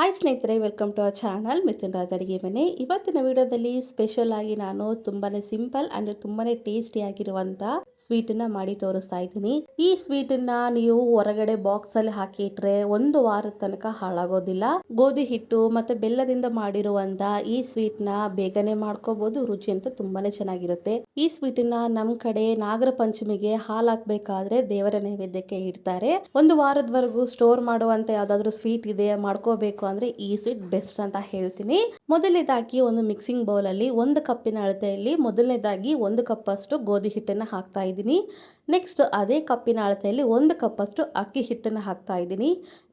Hi ಸ್ನೇಹಿತರೆ welcome to our channel Mithun Raj ಅಡುಗೆ ಮನೆ. ಇವತ್ತಿನ ವಿಡಿಯೋದಲ್ಲಿ ಸ್ಪೆಷಲ್ ಆಗಿ ನಾನು ತುಂಬಾನೇ ಸಿಂಪಲ್ ಅಂಡ್ ತುಂಬಾನೇ ಟೇಸ್ಟಿ ಆಗಿರುವಂತ ಸ್ವೀಟ್ನ ಮಾಡಿ ತೋರಿಸ್ತಾ ಇದ್ದೀನಿ. ಈ ಸ್ವೀಟ್ನ ನೀವು ಹೊರಗಡೆ ಬಾಕ್ಸ್ ಅಲ್ಲಿ ಹಾಕಿ ಇಟ್ರೆ ಒಂದು ವಾರದ ತನಕ ಹಾಳಾಗೋದಿಲ್ಲ. ಗೋಧಿ ಹಿಟ್ಟು ಮತ್ತೆ ಬೆಲ್ಲದಿಂದ ಮಾಡಿರುವಂತ ಈ ಸ್ವೀಟ್ನ ಬೇಗನೆ ಮಾಡ್ಕೋಬಹುದು ರುಚಿ ಅಂತ ತುಂಬಾನೇ ಚೆನ್ನಾಗಿರುತ್ತೆ. ಈ ಸ್ವೀಟ್ನ ನಮ್ ಕಡೆ ನಾಗರ ಪಂಚಮಿಗೆ ಹಾಲ್ ಹಾಕ್ಬೇಕಾದ್ರೆ ದೇವರ ನೈವೇದ್ಯಕ್ಕೆ ಇಡ್ತಾರೆ. ಒಂದು ವಾರದವರೆಗೂ ಸ್ಟೋರ್ ಮಾಡುವಂತ ಯಾವ್ದಾದ್ರು ಸ್ವೀಟ್ ಇದೆ ಮಾಡ್ಕೋಬೇಕು ಅಂದ್ರೆ ಈ ಸ್ವೀಟ್ ಬೆಸ್ಟ್ ಅಂತ ಹೇಳ್ತೀನಿ. ಮೊದಲನೇದಾಗಿ ಒಂದು ಮಿಕ್ಸಿಂಗ್ ಬೌಲ್ ಅಲ್ಲಿ ಒಂದು ಕಪ್ಪಿನ ಅಳತೆಯಲ್ಲಿ ಮೊದಲನೇದಾಗಿ ಒಂದು ಕಪ್ ಅಷ್ಟು ಗೋಧಿ ಹಿಟ್ಟನ್ನ ಹಾಕ್ತಾ ಇದ್ದೀನಿ. ನೆಕ್ಸ್ಟ್ ಅದೇ ಕಪ್ಪಿನ ಅಳತೆಯಲ್ಲಿ ಒಂದು ಕಪ್ ಅಷ್ಟು ಅಕ್ಕಿ ಹಿಟ್ಟನ್ನ ಹಾಕ್ತಾ ಇದ್ದೀನಿ.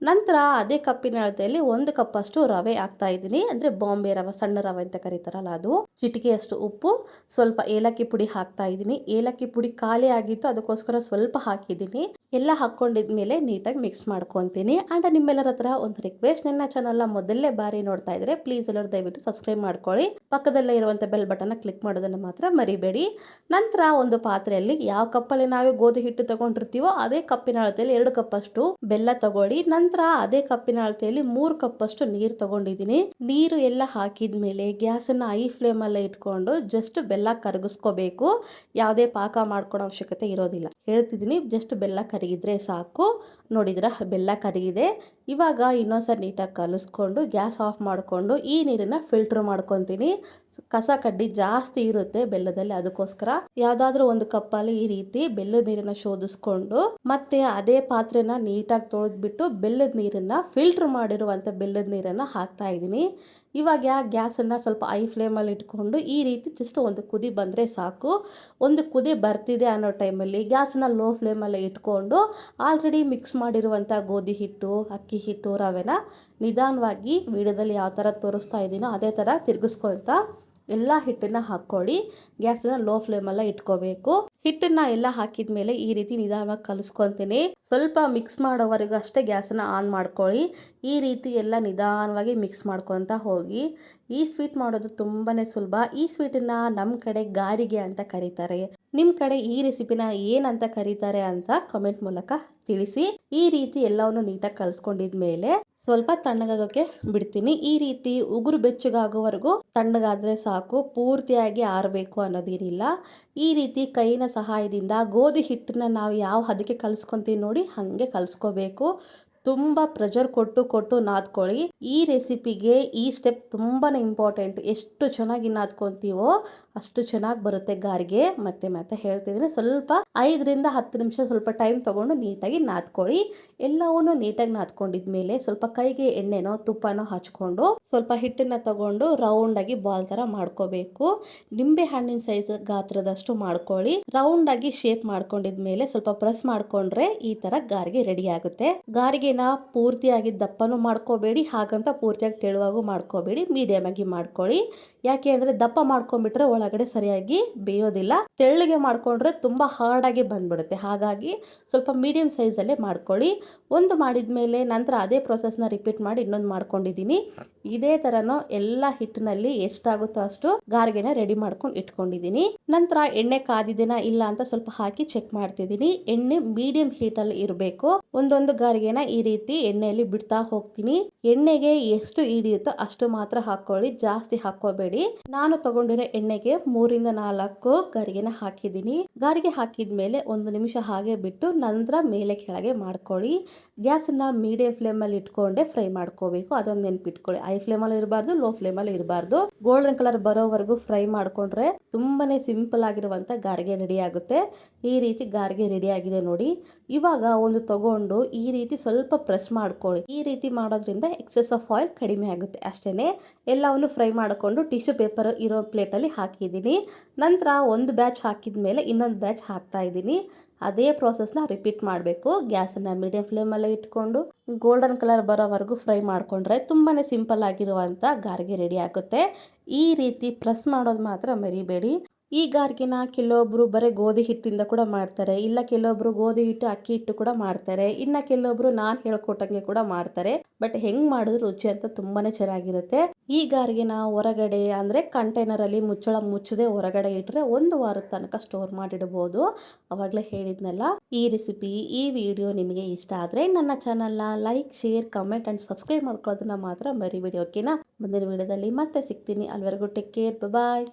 ನಂತರ ಅದೇ ಕಪ್ಪಿನ ಅಳತೆಯಲ್ಲಿ ಒಂದು ಕಪ್ ಅಷ್ಟು ರವೆ ಹಾಕ್ತಾ ಇದ್ದೀನಿ. ಅಂದ್ರೆ ಬಾಂಬೆ ರವೆ, ಸಣ್ಣ ರವೆ ಅಂತ ಕರೀತಾರಲ್ಲ ಅದು. ಚಿಟಿಕೆಯಷ್ಟು ಉಪ್ಪು, ಸ್ವಲ್ಪ ಏಲಕ್ಕಿ ಪುಡಿ ಹಾಕ್ತಾ ಇದ್ದೀನಿ. ಏಲಕ್ಕಿ ಪುಡಿ ಖಾಲಿ ಆಗಿತ್ತು, ಅದಕ್ಕೋಸ್ಕರ ಸ್ವಲ್ಪ ಹಾಕಿದ್ದೀನಿ. ಎಲ್ಲ ಹಾಕೊಂಡಿದ್ಮೇಲೆ ನೀಟಾಗಿ ಮಿಕ್ಸ್ ಮಾಡ್ಕೊತೀನಿ. ಆ್ಯಂಡ್ ನಿಮ್ಮೆಲ್ಲರ ಹತ್ರ ಒಂದು ರಿಕ್ವೆಸ್ಟ್ ನನ್ನ ಚಾನಲ್ನ ಮೊದಲೇ ಬಾರಿ ನೋಡ್ತಾ ಇದ್ರೆ ಪ್ಲೀಸ್ ಎಲ್ಲರೂ ದಯವಿಟ್ಟು ಸಬ್ಸ್ಕ್ರೈಬ್ ಮಾಡ್ಕೊಳ್ಳಿ. ಪಕ್ಕದಲ್ಲೇ ಇರುವಂಥ ಬೆಲ್ ಬಟನ್ನ ಕ್ಲಿಕ್ ಮಾಡೋದನ್ನು ಮಾತ್ರ ಮರಿಬೇಡಿ. ನಂತರ ಒಂದು ಪಾತ್ರೆಯಲ್ಲಿ ಯಾವ ಕಪ್ಪಲ್ಲಿ ನಾವು ಗೋಧಿ ಹಿಟ್ಟು ತಗೊಂಡಿರ್ತೀವೋ ಅದೇ ಕಪ್ಪಿನ ಅಳತೆಯಲ್ಲಿ ಎರಡು ಕಪ್ಪಷ್ಟು ಬೆಲ್ಲ ತಗೊಳ್ಳಿ. ನಂತರ ಅದೇ ಕಪ್ಪಿನ ಅಳತೆಯಲ್ಲಿ ಮೂರು ಕಪ್ಪಷ್ಟು ನೀರು ತಗೊಂಡಿದ್ದೀನಿ. ನೀರು ಎಲ್ಲ ಹಾಕಿದ್ಮೇಲೆ ಗ್ಯಾಸನ್ನು ಐ ಫ್ಲೇಮಲ್ಲೇ ಇಟ್ಕೊಂಡು ಜಸ್ಟ್ ಬೆಲ್ಲ ಕರಗಿಸ್ಕೋಬೇಕು. ಯಾವುದೇ ಪಾಕ ಮಾಡ್ಕೊಳೋ ಅವಶ್ಯಕತೆ ಇರೋದಿಲ್ಲ. ಹೇಳ್ತಿದ್ದೀನಿ ಜಸ್ಟ್ ಬೆಲ್ಲ ಕರಗಿದ್ರೆ ಸಾಕು. ನೋಡಿದ್ರ ಬೆಲ್ಲ ಕರಗಿದೆ ಇವಾಗ ಇನ್ನೊಂದ್ಸರಿ ನೀಟಾಗಿ ಕಲಿಸ್ಕೊಂಡು ಗ್ಯಾಸ್ ಆಫ್ ಮಾಡಿಕೊಂಡು ಈ ನೀರನ್ನ ಫಿಲ್ಟರ್ ಮಾಡ್ಕೊತೀನಿ. ಕಸ ಕಡ್ಡಿ ಜಾಸ್ತಿ ಇರುತ್ತೆ ಬೆಲ್ಲದಲ್ಲಿ ಅದಕ್ಕೋಸ್ಕರ. ಯಾವುದಾದ್ರೂ ಒಂದು ಕಪ್ಪಲ್ಲಿ ಈ ರೀತಿ ಬೆಲ್ಲದ ನೀರನ್ನ ಶೋಧಿಸ್ಕೊಂಡು ಮತ್ತೆ ಅದೇ ಪಾತ್ರೆನ ನೀಟಾಗಿ ತೊಳೆದ್ಬಿಟ್ಟು ಬೆಲ್ಲದ ನೀರನ್ನ ಫಿಲ್ಟರ್ ಮಾಡಿರುವಂಥ ಬೆಲ್ಲದ ನೀರನ್ನ ಹಾಕ್ತಾ ಇದ್ದೀನಿ. ಇವಾಗ ಗ್ಯಾಸನ್ನು ಸ್ವಲ್ಪ ಐ ಫ್ಲೇಮಲ್ಲಿ ಇಟ್ಕೊಂಡು ಈ ರೀತಿ ಜಸ್ಟ್ ಒಂದು ಕುದಿ ಬಂದರೆ ಸಾಕು. ಒಂದು ಕುದಿ ಬರ್ತಿದೆ ಅನ್ನೋ ಟೈಮಲ್ಲಿ ಗ್ಯಾಸನ್ನ ಲೋ ಫ್ಲೇಮಲ್ಲಿ ಇಟ್ಕೊಂಡು ಆಲ್ರೆಡಿ ಮಿಕ್ಸ್ ಮಾಡಿರುವಂಥ ಗೋಧಿ ಹಿಟ್ಟು, ಅಕ್ಕಿ ಹಿಟ್ಟು, ರವೆನ ನಿಧಾನವಾಗಿ ವೀಡಿಯೋದಲ್ಲಿ ಯಾವ ಥರ ತೋರಿಸ್ತಾ ಇದ್ದೀನೋ ಅದೇ ಥರ ತಿರುಗಿಸ್ಕೊಳ್ತಾ ಎಲ್ಲ ಹಿಟ್ಟನ್ನು ಹಾಕ್ಕೊಳ್ಳಿ. ಗ್ಯಾಸನ್ನ ಲೋ ಫ್ಲೇಮಲ್ಲ ಇಟ್ಕೋಬೇಕು. ಹಿಟ್ಟನ್ನ ಎಲ್ಲ ಹಾಕಿದ ಮೇಲೆ ಈ ರೀತಿ ನಿಧಾನವಾಗಿ ಕಲಿಸ್ಕೊತೀನಿ ಸ್ವಲ್ಪ ಮಿಕ್ಸ್ ಮಾಡೋವರೆಗೂ ಅಷ್ಟೇ ಗ್ಯಾಸನ್ನ ಆನ್ ಮಾಡ್ಕೊಳ್ಳಿ. ಈ ರೀತಿ ಎಲ್ಲ ನಿಧಾನವಾಗಿ ಮಿಕ್ಸ್ ಮಾಡ್ಕೊತ ಹೋಗಿ. ಈ ಸ್ವೀಟ್ ಮಾಡೋದು ತುಂಬಾ ಸುಲಭ. ಈ ಸ್ವೀಟನ್ನು ನಮ್ಮ ಕಡೆ ಗಾರಿಗೆ ಅಂತ ಕರೀತಾರೆ. ನಿಮ್ಮ ಕಡೆ ಈ ರೆಸಿಪಿನ ಏನಂತ ಕರೀತಾರೆ ಅಂತ ಕಮೆಂಟ್ ಮೂಲಕ ತಿಳಿಸಿ. ಈ ರೀತಿ ಎಲ್ಲವನ್ನು ನೀಟಾಗಿ ಕಲಿಸ್ಕೊಂಡಿದ್ಮೇಲೆ ಸ್ವಲ್ಪ ತಣ್ಣಗಾಗೋಕೆ ಬಿಡ್ತೀನಿ. ಈ ರೀತಿ ಉಗುರು ಬೆಚ್ಚಗಾಗೋವರೆಗೂ ತಣ್ಣಗಾದರೆ ಸಾಕು, ಪೂರ್ತಿಯಾಗಿ ಆರಬೇಕು ಅನ್ನೋದೇನಿಲ್ಲ. ಈ ರೀತಿ ಕೈನ ಸಹಾಯದಿಂದ ಗೋಧಿ ಹಿಟ್ಟನ್ನ ನಾವು ಯಾವ ಹದಕ್ಕೆ ಕಲಿಸ್ಕೊತೀವಿ ನೋಡಿ, ಹಾಗೆ ಕಲಿಸ್ಕೋಬೇಕು. ತುಂಬ ಪ್ರೆಷರ್ ಕೊಟ್ಟು ಕೊಟ್ಟು ನಾದ್ಕೊಳ್ಳಿ. ಈ ರೆಸಿಪಿಗೆ ಈ ಸ್ಟೆಪ್ ತುಂಬಾ ಇಂಪಾರ್ಟೆಂಟ್ ಎಷ್ಟು ಚೆನ್ನಾಗಿ ನಾದ್ಕೊಂತೀವೋ ಅಷ್ಟು ಚೆನ್ನಾಗಿ ಬರುತ್ತೆ ಗಾರಿಗೆ. ಮತ್ತೆ ಮತ್ತೆ ಹೇಳ್ತಿದ್ದೀನಿ ಸ್ವಲ್ಪ ಐದರಿಂದ ಹತ್ತು ನಿಮಿಷ ಸ್ವಲ್ಪ ಟೈಮ್ ತೊಗೊಂಡು ನೀಟಾಗಿ ನಾದ್ಕೊಳ್ಳಿ. ಎಲ್ಲವನ್ನೂ ನೀಟಾಗಿ ನಾದ್ಕೊಂಡಿದ್ಮೇಲೆ ಸ್ವಲ್ಪ ಕೈಗೆ ಎಣ್ಣೆನೋ, ತುಪ್ಪನೋ ಹಚ್ಕೊಂಡು ಸ್ವಲ್ಪ ಹಿಟ್ಟನ್ನ ತಗೊಂಡು ರೌಂಡ್ ಆಗಿ ಬಾಲ್ ತರ ಮಾಡ್ಕೋಬೇಕು. ನಿಂಬೆ ಹಣ್ಣಿನ ಸೈಜ್ ಗಾತ್ರದಷ್ಟು ಮಾಡ್ಕೊಳ್ಳಿ. ರೌಂಡ್ ಆಗಿ ಶೇಪ್ ಮಾಡ್ಕೊಂಡಿದ್ಮೇಲೆ ಸ್ವಲ್ಪ ಪ್ರೆಸ್ ಮಾಡ್ಕೊಂಡ್ರೆ ಈ ತರ ಗಾರಿಗೆ ರೆಡಿ ಆಗುತ್ತೆ. ಗಾರಿಗೆನ ಪೂರ್ತಿಯಾಗಿ ದಪ್ಪನೂ ಮಾಡ್ಕೋಬೇಡಿ, ಹಾಗಂತ ಪೂರ್ತಿಯಾಗಿ ತೆಳುವಾಗೂ ಮಾಡ್ಕೋಬೇಡಿ ಮೀಡಿಯಮ್ ಆಗಿ ಮಾಡ್ಕೊಳ್ಳಿ. ಯಾಕೆ ಅಂದ್ರೆ ದಪ್ಪ ಮಾಡ್ಕೊಂಡ್ಬಿಟ್ರೆ ಒಳಗಡೆ ಸರಿಯಾಗಿ ಬೇಯೋದಿಲ್ಲ. ತೆಳ್ಳಗೆ ಮಾಡ್ಕೊಂಡ್ರೆ ತುಂಬಾ ಹಾರ್ಡ್ ಆಗಿ ಬಂದ್ಬಿಡುತ್ತೆ. ಹಾಗಾಗಿ ಸ್ವಲ್ಪ ಮೀಡಿಯಂ ಸೈಜಲ್ಲೇ ಮಾಡ್ಕೊಳ್ಳಿ. ಒಂದು ಮಾಡಿದ್ಮೇಲೆ ನಂತರ ಅದೇ ಪ್ರೊಸೆಸ್ನ ರಿಪೀಟ್ ಮಾಡಿ ಇನ್ನೊಂದು ಮಾಡ್ಕೊಂಡಿದ್ದೀನಿ. ಇದೇ ಥರನೂ ಎಲ್ಲ ಹಿಟ್ಟಿನಲ್ಲಿ ಎಷ್ಟಾಗುತ್ತೋ ಅಷ್ಟು ಗಾರ್ಗೆನ ರೆಡಿ ಮಾಡ್ಕೊಂಡು ಇಟ್ಕೊಂಡಿದ್ದೀನಿ. ನಂತರ ಎಣ್ಣೆ ಕಾದಿದೆನಾ ಇಲ್ಲ ಅಂತ ಸ್ವಲ್ಪ ಹಾಕಿ ಚೆಕ್ ಮಾಡ್ತಿದ್ದೀನಿ. ಎಣ್ಣೆ ಮೀಡಿಯಂ ಹೀಟಲ್ಲಿ ಇರಬೇಕು. ಒಂದೊಂದು ಗಾರ್ಗೆನ ಈ ರೀತಿ ಎಣ್ಣೆಯಲ್ಲಿ ಬಿಡ್ತಾ ಹೋಗ್ತೀನಿ. ಎಣ್ಣೆಗೆ ಎಷ್ಟು ಹಿಡಿಯುತ್ತೋ ಅಷ್ಟು ಮಾತ್ರ ಹಾಕೊಳ್ಳಿ ಜಾಸ್ತಿ ಹಾಕೋಬೇಡಿ ನಾನು ತಗೊಂಡಿರೋ ಎಣ್ಣೆಗೆ ಮೂರಿಂದ ನಾಲ್ಕು ಗಾರಿಗೆನ ಹಾಕಿದ್ದೀನಿ. ಗಾರಿಗೆ ಹಾಕಿದ್ಮೇಲೆ ಒಂದು ನಿಮಿಷ ಹಾಗೆ ಬಿಟ್ಟು ನಂತರ ಮೇಲೆ ಕೆಳಗೆ ಮಾಡ್ಕೊಳ್ಳಿ. ಗ್ಯಾಸನ್ನ ಮೀಡಿಯಂ ಫ್ಲೇಮಲ್ಲಿ ಇಟ್ಕೊಂಡೆ ಫ್ರೈ ಮಾಡ್ಕೋಬೇಕು. ಅದೊಂದು ನೆನ್ಪಿಟ್ಕೊಳ್ಳಿ. ಐ ಫ್ಲೇಮಲ್ಲಿ ಇರಬಾರ್ದು, ಲೋ ಫ್ಲೇಮಲ್ಲಿ ಇರಬಾರ್ದು. ಗೋಲ್ಡನ್ ಕಲರ್ ಬರೋವರೆಗೂ ಫ್ರೈ ಮಾಡ್ಕೊಂಡ್ರೆ ತುಂಬಾನೇ ಸಿಂಪಲ್ ಆಗಿರುವಂತ ಗಾರಿಗೆ ರೆಡಿ ಆಗುತ್ತೆ. ಈ ರೀತಿ ಗಾರಿಗೆ ರೆಡಿ ಆಗಿದೆ ನೋಡಿ. ಇವಾಗ ಒಂದು ತಗೊಂಡು ಈ ರೀತಿ ಸ್ವಲ್ಪ ಪ್ರೆಸ್ ಮಾಡ್ಕೊಳ್ಳಿ. ಈ ರೀತಿ ಮಾಡೋದ್ರಿಂದ ಎಕ್ಸೆಸ್ ಆಫ್ ಆಯಿಲ್ ಕಡಿಮೆ ಆಗುತ್ತೆ. ಅಷ್ಟೇ ಎಲ್ಲವನ್ನು ಫ್ರೈ ಮಾಡಿಕೊಂಡು ಟಿಶ್ಯೂ ಪೇಪರ್ ಇರೋ ಪ್ಲೇಟಲ್ಲಿ ಹಾಕಿದ್ದೀನಿ. ನಂತರ ಒಂದು ಬ್ಯಾಚ್ ಹಾಕಿದ ಮೇಲೆ ಇನ್ನೊಂದು ಬ್ಯಾಚ್ ಹಾಕ್ತಾ ಇದ್ದೀನಿ. ಅದೇ ಪ್ರೋಸೆಸ್ನ ರಿಪೀಟ್ ಮಾಡಬೇಕು. ಗ್ಯಾಸನ್ನು ಮೀಡಿಯಂ ಫ್ಲೇಮಲ್ಲೇ ಇಟ್ಕೊಂಡು ಗೋಲ್ಡನ್ ಕಲರ್ ಬರೋವರೆಗೂ ಫ್ರೈ ಮಾಡಿಕೊಂಡ್ರೆ ತುಂಬಾ ಸಿಂಪಲ್ ಆಗಿರುವಂಥ ಗಾರಿಗೆ ರೆಡಿ ಆಗುತ್ತೆ. ಈ ರೀತಿ ಪ್ರೆಸ್ ಮಾಡೋದು ಮಾತ್ರ ಮರಿಬೇಡಿ. ಈ ಗಾರ್ಗಿನ ಕೆಲವೊಬ್ರು ಬರೀ ಗೋಧಿ ಹಿಟ್ಟಿಂದ ಕೂಡ ಮಾಡ್ತಾರೆ, ಇಲ್ಲ ಕೆಲವೊಬ್ರು ಗೋಧಿ ಹಿಟ್ಟು, ಅಕ್ಕಿ ಹಿಟ್ಟು ಕೂಡ ಮಾಡ್ತಾರೆ, ಇನ್ನ ಕೆಲವೊಬ್ರು ನಾನ್ ಹೇಳ್ಕೊಟ್ಟಂಗೆ ಕೂಡ ಮಾಡ್ತಾರೆ, ಬಟ್ ಹೆಂಗ್ ಮಾಡಿದ್ರು ರುಚಿ ಅಂತ ತುಂಬಾನೇ ಚೆನ್ನಾಗಿರುತ್ತೆ. ಈ ಗಾರ್ಗಿನ ಹೊರಗಡೆ ಅಂದ್ರೆ ಕಂಟೈನರ್ ಅಲ್ಲಿ ಮುಚ್ಚಳ ಮುಚ್ಚದೆ ಹೊರಗಡೆ ಇಟ್ರೆ ಒಂದು ವಾರದ ತನಕ ಸ್ಟೋರ್ ಮಾಡಿಡಬಹುದು ಅವಾಗಲೇ ಹೇಳಿದ್ನಲ್ಲ, ಈ ರೆಸಿಪಿ ಈ ವಿಡಿಯೋ ನಿಮಗೆ ಇಷ್ಟ ಆದ್ರೆ ನನ್ನ ಚಾನಲ್ನ like share comment and subscribe ಮಾಡ್ಕೊಳ್ಳೋದನ್ನ ಮಾತ್ರ ಮರಿಬೇಡಿ ಓಕೆನಾ ಮುಂದಿನ ವಿಡಿಯೋದಲ್ಲಿ ಮತ್ತೆ ಸಿಗ್ತೀನಿ. ಅಲ್ಲಿವರೆಗೂ ಟೇಕ್ ಕೇರ್ ಬಾಯ್